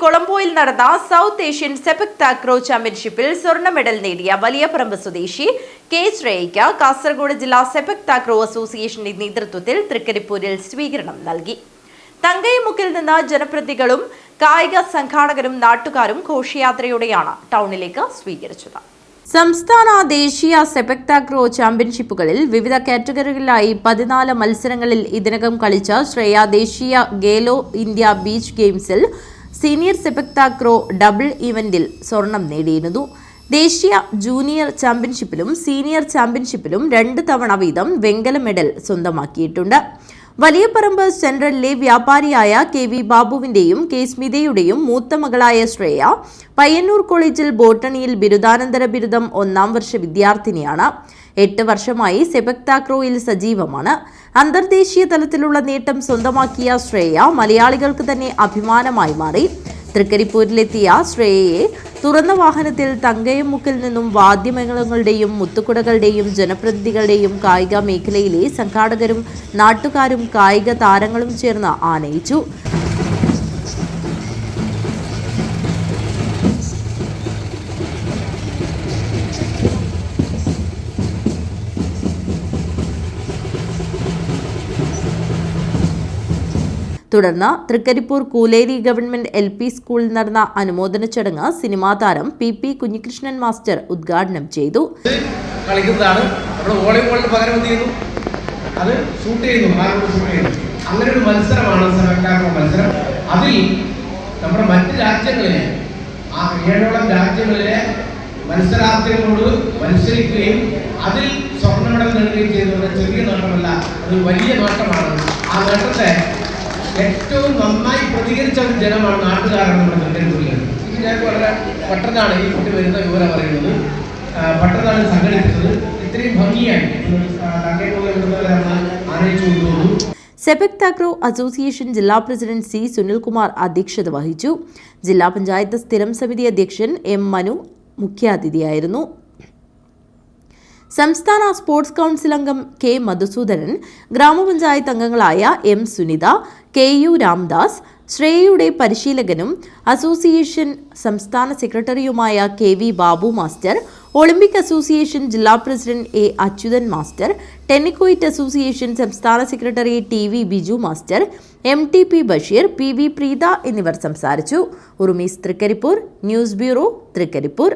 കൊളംബോയിൽ നടന്ന south Asian സെപക് takraw ചാമ്പ്യൻഷിപ്പിൽ സ്വർണ മെഡൽ നേടിയ വലിയപറമ്പ് സ്വദേശി കെ ശ്രേയയ്ക്ക് കാസർഗോഡ് ജില്ലാ സെപക് താക്രോ അസോസിയേഷന്റെ നേതൃത്വത്തിൽ തൃക്കരിപ്പൂരിൽ സ്വീകരണം നൽകി. തങ്കയമുക്കിൽ നിന്ന് ജനപ്രതികളും കായിക സംഘാടകരും നാട്ടുകാരും ഘോഷയാത്രയോടെയാണ് ടൗണിലേക്ക് സ്വീകരിച്ചത്. സംസ്ഥാന ദേശീയ സെപക് താക്രോ ചാമ്പ്യൻഷിപ്പുകളിൽ വിവിധ കാറ്റഗറികളിലായി പതിനാല് മത്സരങ്ങളിൽ ഇതിനകം കളിച്ച ശ്രേയ ദേശീയ ഗേലോ ഇന്ത്യ ബീച്ച് ഗെയിംസിൽ സീനിയർ സെപക് താക്രോ ഡബിൾ ഇവന്റിൽ സ്വർണം നേടിയിരുന്നു. ദേശീയ ജൂനിയർ ചാമ്പ്യൻഷിപ്പിലും സീനിയർ ചാമ്പ്യൻഷിപ്പിലും രണ്ട് തവണ വീതം വെങ്കല മെഡൽ സ്വന്തമാക്കിയിട്ടുണ്ട്. വലിയപറമ്പ് സെൻട്രലിലെ വ്യാപാരിയായ കെ വി ബാബുവിന്റെയും കെ സ്മിതയുടെയും മൂത്ത മകളായ ശ്രേയ പയ്യന്നൂർ കോളേജിൽ ബോട്ടണിയിൽ ബിരുദാനന്തര ബിരുദം ഒന്നാം വർഷ വിദ്യാർത്ഥിനിയാണ്. എട്ട് വർഷമായി സെബക്താക്രോയിൽ സജീവമാണ്. അന്തർദേശീയ തലത്തിലുള്ള നേട്ടം സ്വന്തമാക്കിയ ശ്രേയ മലയാളികൾക്ക് തന്നെ അഭിമാനമായി മാറി. തൃക്കരിപ്പൂരിലെത്തിയ ശ്രേയയെ തുറന്ന വാഹനത്തിൽ തങ്കയമുക്കിൽ നിന്നും വാദ്യമംഗളങ്ങളുടെയും മുത്തുകുടകളുടെയും ജനപ്രതിനിധികളുടെയും കായിക മേഖലയിലെ സംഘാടകരും നാട്ടുകാരും കായിക താരങ്ങളും ചേർന്ന് ആനയിച്ചു. തുടർന്ന് Trikaripur Kooleri government L P സ്കൂളിൽ നടന്ന അനുമോദന ചടങ്ങ് സിനിമാ താരം പി പി കുഞ്ഞികൃഷ്ണൻ മാസ്റ്റർ ഉദ്ഘാടനം ചെയ്തു. കളിക്കുന്നതാണ്. നമ്മുടെ വോളിബോളിന് പകരം അത് ഷൂട്ട് ചെയ്യുന്നു ഷൂട്ട് ചെയ്യുന്നു. അങ്ങനെ ഒരു മത്സരമാണ് സെലക്ടാക്കുന്ന മത്സരം. അതിൽ നമ്മുടെ മറ്റ് രാജ്യങ്ങളിലെ ആ ഏഴോളം രാജ്യങ്ങളിലെ മത്സരാർത്ഥികളോട് മത്സരിക്കുകയും അതിൽ സ്വർണ മെഡൽ നേടുകയും ചെയ്തത് ചെറിയ നേട്ടമല്ല അത് വലിയ നേട്ടമാണ്. ആ നേട്ടത്തെ ഏറ്റവും നന്നായി പ്രതികരിച്ച ഒരു ജനമാണ് നാട്ടുകാരാണ് നമ്മുടെ തൃക്കരിപ്പൂരിൽ ഇത് ഞാൻ വളരെ പെട്ടെന്നാണ് ഈ കുട്ടി വരുന്ന വിവരം പറയുന്നത് പെട്ടെന്നാണ് സംഘടിപ്പിച്ചത്. ഇത്രയും ഭംഗിയായി സെപക് താക്രോ അസോസിയേഷൻ ജില്ലാ പ്രസിഡന്റ് സി സുനിൽകുമാർ അധ്യക്ഷത വഹിച്ചു. ജില്ലാ പഞ്ചായത്ത് സ്ഥിരം സമിതി അധ്യക്ഷൻ എം മനു മുഖ്യാതിഥിയായിരുന്നു. സംസ്ഥാന സ്പോർട്സ് കൗൺസിൽ അംഗം കെ മധുസൂദനൻ ഗ്രാമപഞ്ചായത്ത് അംഗങ്ങളായ M Sunitha K U Ramdas ശ്രേയയുടെ പരിശീലകനും അസോസിയേഷൻ സംസ്ഥാന സെക്രട്ടറിയുമായ K V Babu master olympic association ജില്ലാ president A Achuthan master tennikoit association സംസ്ഥാന secretary T V Biju master M T P Basheer P V Preetha എന്നിവർ സംസാരിച്ചു. ഉറുമീസ് Trikaripur news bureau Trikaripur.